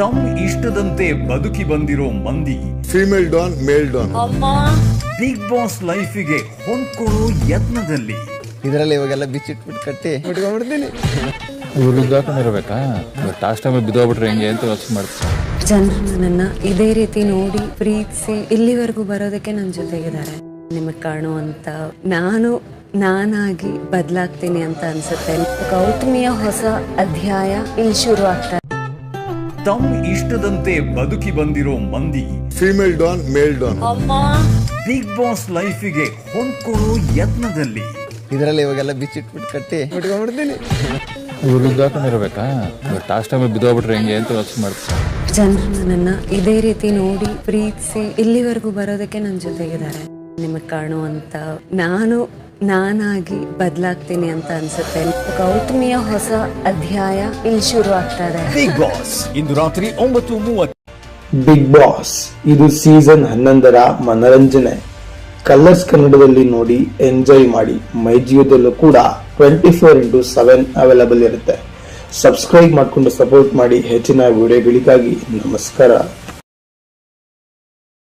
ತಮ್ಮ ಇಷ್ಟದಂತೆ ಬದುಕಿ ಬಂದಿರೋ ಮಂದಿ. Female don male don Bigg Boss ಲೈಫಿಗೆ ಹೊಂದ್ಕೊಳ್ಳೋ ಯತ್ನದಲ್ಲಿ. ಇದರಲ್ಲಿ ಇವಾಗೆಲ್ಲ ಬಿಚ್ಚಿಟ್ಬಿಟ್ಟು ಕಟ್ಟಿ. ಬಿಟ್ಕೊಂಡ್ಬಿಡ್ತೀನಿ. ಇವ್ರಿಗೆ ಹಾಕೊಂಡಿರ್ಬೇಕಾ ಲಾಸ್ಟ್ ಟೈಮ್ ಬಿದ್ದೋಗ್ಬಿಟ್ರೆ ಹೆಂಗೆ ಅಂತ ಯೋಚನೆ ಮಾಡ್ತೀನಿ. ಜನರು ನನ್ನನ್ನ ಇದೇ ರೀತಿ ನೋಡಿ ಪ್ರೀತಿಸಿ ಇಲ್ಲಿವರೆಗೂ ಬರೋದಕ್ಕೆ ನನ್ನ ಜೊತೆಗಿದ್ದಾರೆ. ನಿಮಗೆ ಕಾಣುವಂತ ನಾನು ನಾನಾಗಿ ಬದಲಾಗ್ತೀನಿ ಅಂತ ಅನ್ಸುತ್ತೆ. ಗೌತಮಿಯ ಹೊಸ ಅಧ್ಯಾಯ ಇಲ್ಲಿ ಶುರು ಆಗ್ತಾ. ತಮ್ಮ ಇಷ್ಟದಂತೆ ಬದುಕಿ ಬಂದಿರೋ ಮಂದಿ. Female don male don Bigg Boss ಲೈಫಿಗೆ ಹೊಂದ್ಕೊಳ್ಳೋ ಯತ್ನದಲ್ಲಿ. ಇದರಲ್ಲಿ ಇವಾಗೆಲ್ಲ ಬಿಚ್ಚಿಟ್ಬಿಟ್ಟು ಕಟ್ಟಿ ಬಿಟ್ಕೊಂಡ್ಬಿಡ್ತೀನಿ ಇವ್ರಿಗೆ ಹಾಕೊಂಡಿರ್ಬೇಕಾ ಲಾಸ್ಟ್ ಟೈಮ್ ಬಿದ್ದೋಗ್ಬಿಟ್ರೆ ಹೆಂಗೆ ಅಂತ ಯೋಚನೆ ಮಾಡ್ತೀನಿ ಜನರು ನನ್ನ ಇದೇ ರೀತಿ ನೋಡಿ ಪ್ರೀತಿಸಿ ಇಲ್ಲಿವರೆಗೂ ಬರೋದಕ್ಕೆ ನನ್ನ ಜೊತೆಗಿದ್ದಾರೆ. ನಿಮಗೆ ಕಾಣುವಂತ ನಾನು ನಾನಾಗಿ ಬದಲಾಗ್ತೀನಿ ಅಂತ ಅನ್ಸುತ್ತೆ. ಗೌತಮಿಯ ಹೊಸ ಅಧ್ಯಾಯ ಇಲ್ಲಿ ಶುರು ಆಗ್ತಾ ಇದೆ. ಬಿಗ್ ಬಾಸ್ ಇಂದು ರಾತ್ರಿ ಒಂಬತ್ತು ಮೂವತ್ತು. ಬಿಗ್ ಬಾಸ್ ಇದು ಸೀಸನ್ ಹನ್ನೊಂದರ ಮನರಂಜನೆ. ಕಲರ್ಸ್ ಕನ್ನಡದಲ್ಲಿ ನೋಡಿ ಎಂಜಾಯ್ ಮಾಡಿ. ಮೈ ಜಿಯೋದಲ್ಲೂ ಕೂಡ twenty four into seven available ಇರುತ್ತೆ. ಸಬ್ಸ್ಕ್ರೈಬ್ ಮಾಡಿಕೊಂಡು ಸಪೋರ್ಟ್ ಮಾಡಿ ಹೆಚ್ಚಿನ ವಿಡಿಯೋಗಳಿಗಾಗಿ ನಮಸ್ಕಾರ.